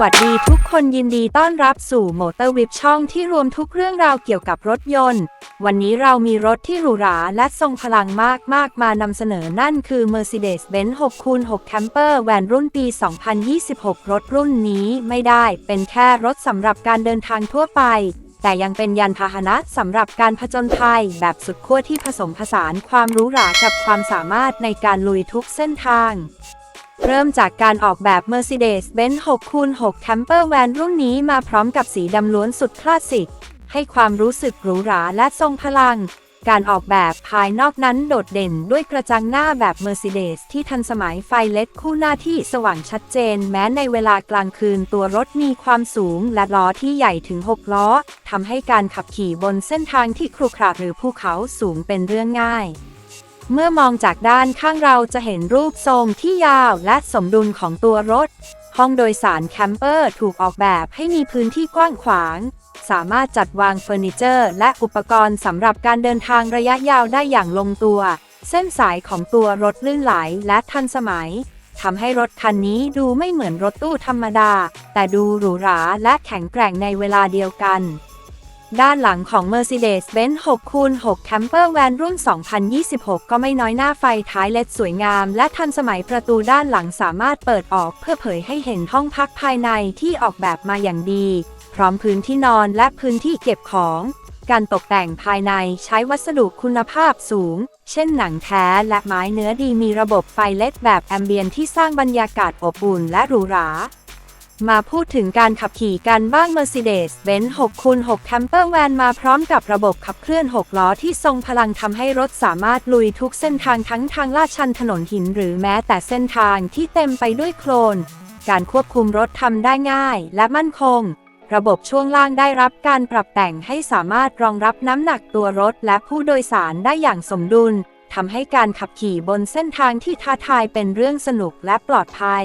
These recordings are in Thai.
วัสดีทุกคนยินดีต้อนรับสู่มอเตอร์วิบช่องที่รวมทุกเรื่องราวเกี่ยวกับรถยนต์ วันนี้เรามีรถที่หรูหราและทรงพลังมากๆมานำเสนอนั่นคือ Mercedes-Benz 6คูณ6 Camper Van รุ่นปี 2026 รถรุ่นนี้ไม่ได้เป็นแค่รถสำหรับการเดินทางทั่วไป แต่ยังเป็นยานพาหนะสำหรับการผจญภัย แบบสุดขั้วที่ผสมผสานความหรู้หรากับความสามารถในการลุยทุกเส้นทาง เริ่มจากการออกแบบ Mercedes-Benz 6คูณ6 Camper Van รุ่นนี้มาพร้อมกับสีดำล้วนสุดคลาสสิก ให้ความรู้สึกหรูหราและทรงพลัง การออกแบบภายนอกนั้นโดดเด่นด้วยกระจังหน้าแบบ Mercedes ที่ทันสมัยไฟเล็ดคู่หน้าที่สว่างชัดเจน แม้ในเวลากลางคืนตัวรถมีความสูง และล้อที่ใหญ่ถึง 6 ล้อทำให้การขับขี่บนเส้นทางที่ครุขระหรือภูเขาสูงเป็นเรื่องง่าย เมื่อมองจากด้านข้างเราจะเห็นรูปทรงที่ยาวและสมดุลของตัวรถ ห้องโดยสารแคมเปอร์ถูกออกแบบให้มีพื้นที่กว้างขวาง สามารถจัดวางเฟอร์นิเจอร์ และอุปกรณ์สำหรับการเดินทางระยะยาวได้อย่างลงตัว เส้นสายของตัวรถลื่นไหลและทันสมัยทำให้รถคันนี้ดูไม่เหมือนรถตู้ธรรมดา แต่ดูหรูหราและแข็งแกร่งในเวลาเดียวกัน ด้านหลังของ Mercedes-Benz 6คูณ6 Camper Van รุ่น 2026 ก็ไม่น้อยหน้าไฟท้ายเลดสวยงาม และทันสมัยประตูด้านหลังสามารถเปิดออกเพื่อเผยให้เห็นห้องพักภายในที่ออกแบบมาอย่างดี พร้อมพื้นที่นอนและพื้นที่เก็บของ การตกแต่งภายในใช้วัสดุคุณภาพสูง เช่นหนังแท้และไม้เนื้อดีมีระบบไฟเลดแบบแอมเบียนที่สร้างบรรยากาศอบอุ่นและหรูหรา มาพูดถึงการขับขี่กันบ้าง Mercedes-Benz 6คูณ6 Camper Van มาพร้อมกับระบบขับเคลื่อน 6 ล้อที่ทรงพลังทำให้รถสามารถลุยทุกเส้นทางทั้งทางลาดชันถนนหินหรือแม้แต่เส้นทางที่เต็มไปด้วยโคลน การควบคุมรถทำได้ง่ายและมั่นคง ระบบช่วงล่างได้รับการปรับแต่งให้สามารถรองรับน้ำหนักตัวรถและผู้โดยสารได้อย่างสมดุลทำให้การขับขี่บนเส้นทางที่ท้าทายเป็นเรื่องสนุกและปลอดภัย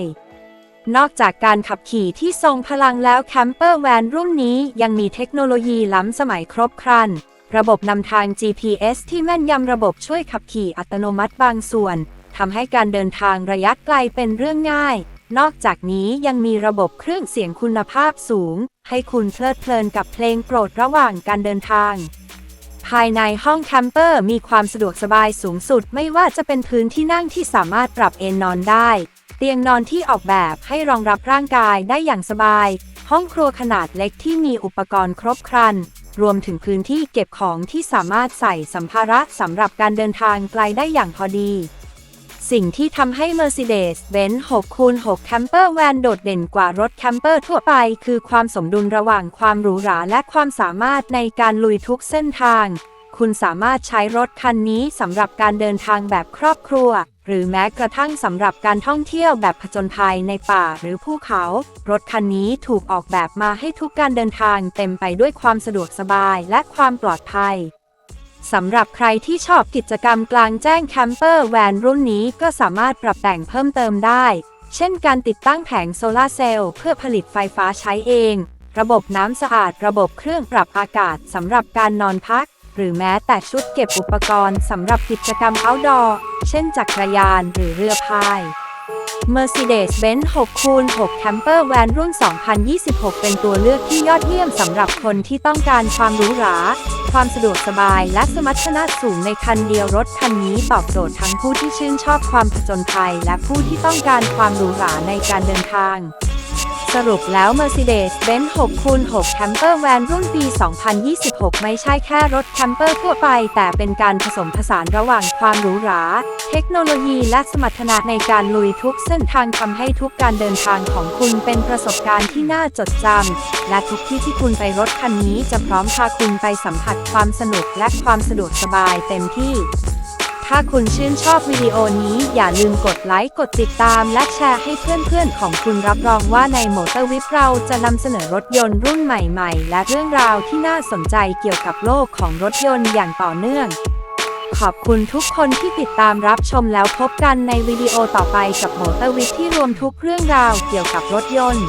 นอกจากการขับขี่ที่ทรงพลังแล้วแคมเปอร์แวนรุ่นนี้ยังมีเทคโนโลยีล้ำสมัยครบครัน ระบบนำทาง GPS ที่แม่นยำระบบช่วยขับขี่อัตโนมัติบางส่วนทำให้การเดินทางระยะไกลเป็นเรื่องง่าย นอกจากนี้ยังมีระบบเครื่องเสียงคุณภาพสูง ให้คุณเพลิดเพลินกับเพลงโปรดระหว่างการเดินทาง ภายในห้องแคมเปอร์มีความสะดวกสบายสูงสุด ไม่ว่าจะเป็นพื้นที่นั่งที่สามารถปรับเอนนอนได้ ตียงนอนที่ออกแบบให้รองรับร่างกายได้อย่างสบาย ห้องครัวขนาดเล็กที่มีอุปกรณ์ครบครัน รวมถึงพื้นที่เก็บของที่สามารถใส่สัมภาระสำหรับการเดินทางไกลได้อย่างพอดี สิ่งที่ทำให้ Mercedes-Benz 6คูณ6 Camper Van โดดเด่นกว่ารถแคมเปอร์ทั่วไป คือความสมดุลระหว่างความหรูหราและความสามารถในการลุยทุกเส้นทาง คุณสามารถใช้รถคันนี้สำหรับการเดินทางแบบครอบครัว หรือแม้กระทั่งสำหรับการท่องเที่ยวแบบผจญภัยในป่าหรือภูเขา รถคันนี้ถูกออกแบบมาให้ทุกการเดินทางเต็มไปด้วยความสะดวกสบายและความปลอดภัยสำหรับใครที่ชอบกิจกรรมกลางแจ้งแคมเปอร์แวนรุ่นนี้ก็สามารถปรับแต่งเพิ่มเติมได้ เช่นการติดตั้งแผงโซลาร์เซลล์เพื่อผลิตไฟฟ้าใช้เอง ระบบน้ำสะอาด ระบบเครื่องปรับอากาศสำหรับการนอนพัก หรือแม้แต่ชุดเก็บอุปกรณ์สำหรับกิจกรรม outdoor เช่นจักรยานหรือเรือพาย Mercedes-Benz 6คูณ6 Camper Van รุ่น 2026 เป็นตัวเลือกที่ยอดเยี่ยมสำหรับคนที่ต้องการความหรูหรา ความสะดวกสบายและสมรรถนะสูงในคันเดียวรถคันนี้ตอบโจทย์ทั้งผู้ที่ชื่นชอบความผจญภัย และผู้ที่ต้องการความหรูหราในการเดินทาง สรุปแล้ว Mercedes-Benz 6คูณ6 Camper Van รุ่นปี 2026 ไม่ใช่แค่รถแคมเปอร์ทั่วไป แต่เป็นการผสมผสานระหว่างความหรูหรา เทคโนโลยีและสมรรถนะในการลุยทุกเส้นทางทำให้ทุกการเดินทางของคุณเป็นประสบการณ์ที่น่าจดจำและทุกที่ที่คุณไปรถคันนี้จะพร้อมพาคุณไปสัมผัสความสนุกและความสะดวกสบายเต็มที่ ถ้าคุณชื่นชอบวิดีโอนี้อย่าลืมกดไลค์ กดติดตาม และแชร์ให้เพื่อนๆ ของคุณรับรองว่าในโมเตอร์วิปเราจะนำเสนอรถยนต์รุ่นใหม่ๆ และเรื่องราวที่น่าสนใจเกี่ยวกับโลกของรถยนต์อย่างต่อเนื่อง ขอบคุณทุกคนที่ติดตามรับชมแล้วพบกันในวิดีโอต่อไปกับโมเตอร์วิปที่รวมทุกเรื่องราวเกี่ยวกับรถยนต์